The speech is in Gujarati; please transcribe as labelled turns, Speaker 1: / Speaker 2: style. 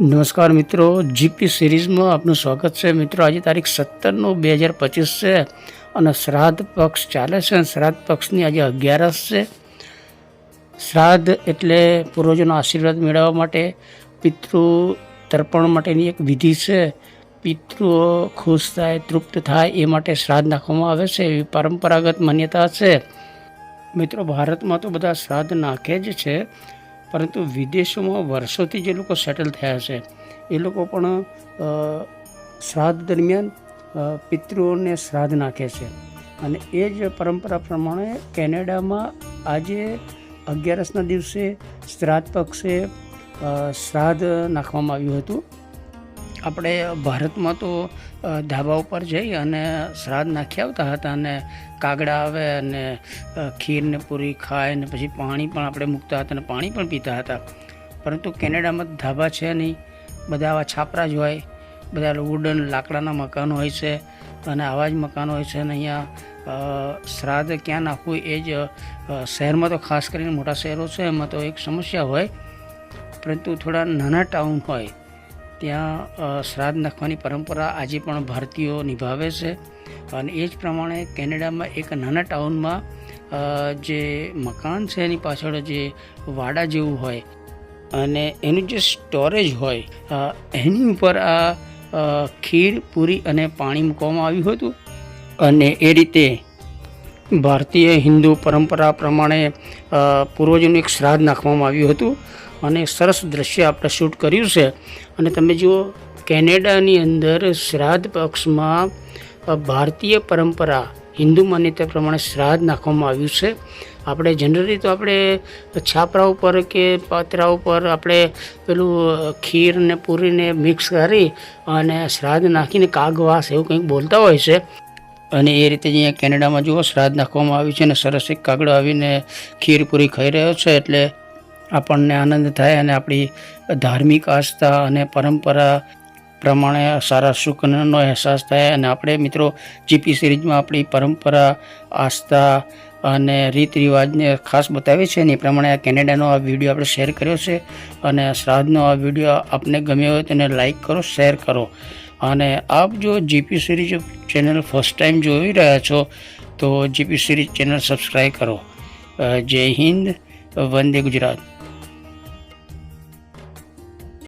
Speaker 1: નમસ્કાર મિત્રો જીપી સિરીઝમાં આપનું સ્વાગત છે. મિત્રો, આજે તારીખ સત્તરનું બે હજાર પચીસ છે અને શ્રાદ્ધ પક્ષ ચાલે છે અને શ્રાદ્ધ પક્ષની આજે અગિયારસ છે. શ્રાદ્ધ એટલે પૂર્વજોનો આશીર્વાદ મેળવવા માટે પિતૃ તર્પણ માટેની એક વિધિ છે. પિતૃઓ ખુશ થાય, તૃપ્ત થાય એ માટે શ્રાદ્ધ નાખવામાં આવે છે એવી પરંપરાગત માન્યતા છે. મિત્રો, ભારતમાં તો બધા શ્રાદ્ધ નાખે જ છે. પરંતુ વિદેશોમાં વર્ષોથી જે લોકો સેટલ થયા છે, એ લોકો પણ શ્રાદ્ધ દરમિયાન પિતૃઓને શ્રાદ્ધ નાખે છે. અને એ જ પરંપરા પ્રમાણે કેનેડામાં આજે અગિયારસના દિવસે શ્રાદ્ધ પક્ષે શ્રાદ્ધ નાખવામાં આવ્યું હતું. આપણે ભારતમાં તો ધાબા ઉપર જઈ અને શ્રાદ્ધ નાખી આવતા હતા અને કાગડા આવે અને ખીરને પૂરી ખાય ને પછી પાણી પણ આપણે મૂકતા હતા અને પાણી પણ પીતા હતા. પરંતુ કેનેડામાં ધાબા છે નહીં. બધા આવા છાપરા જ હોય. બધા વુડન લાકડાના મકાનો હોય છે અને આવા જ મકાનો હોય છે અને અહીંયા શ્રાદ્ધ ક્યાં નાખવું એ જ શહેરમાં તો ખાસ કરીને મોટા શહેરો છે, એમાં તો એક સમસ્યા હોય. પરંતુ થોડા નાના ટાઉન હોય ત્યાં શ્રાદ્ધ નાખવાની પરંપરા આજે પણ ભારતીયો નિભાવે છે. અને એ જ પ્રમાણે કેનેડામાં એક નાના ટાઉનમાં જે મકાન છે એની પાછળ જે વાડા જેવું હોય, અને એનું જે સ્ટોરેજ હોય એની ઉપર આ ખીર, પૂરી અને પાણી મૂકવામાં આવ્યું હતું. અને એ રીતે ભારતીય હિન્દુ પરંપરા પ્રમાણે પૂર્વજોનું એક શ્રાદ્ધ નાખવામાં આવ્યું હતું અને સરસ દ્રશ્ય આપણે શૂટ કર્યું છે. અને તમે જુઓ, કેનેડાની અંદર શ્રાદ્ધ પક્ષમાં ભારતીય પરંપરા હિન્દુ માન્યતા પ્રમાણે શ્રાદ્ધ નાખવામાં આવ્યું છે. આપણે જનરલી તો આપણે છાપરા ઉપર કે પાત્રા ઉપર આપણે પેલું ખીર ને પૂરીને મિક્સ કરી અને શ્રાદ્ધ નાખીને કાગવાસ એવું કંઈક બોલતા હોય છે. અને એ રીતે અહીંયા કેનેડામાં જુઓ, શ્રાદ્ધ નાખવામાં આવ્યું છે અને સરસ એક કાગડો આવીને ખીર પૂરી ખાઈ રહ્યો છે એટલે આપણને આનંદ થાય અને આપણી ધાર્મિક આસ્થા અને પરંપરા પ્રમાણે સારા સુખનો અહેસાસ થાય. અને આપણે મિત્રો જીપી સિરીઝમાં આપણી પરંપરા, આસ્થા અને રીત રિવાજને ખાસ બતાવે છે અને એ પ્રમાણે આ કેનેડાનો આ વીડિયો આપણે શેર કર્યો છે. અને શ્રાદ્ધનો આ વીડિયો આપને ગમ્યો હોય તેને લાઇક કરો, શેર કરો. અને આપ જો GP series channel first time જોઈ રહ્યા છો, તો જીપી સિરીઝ ચેનલ સબસ્ક્રાઈબ કરો. જય હિન્દ, વંદે ગુજરાત.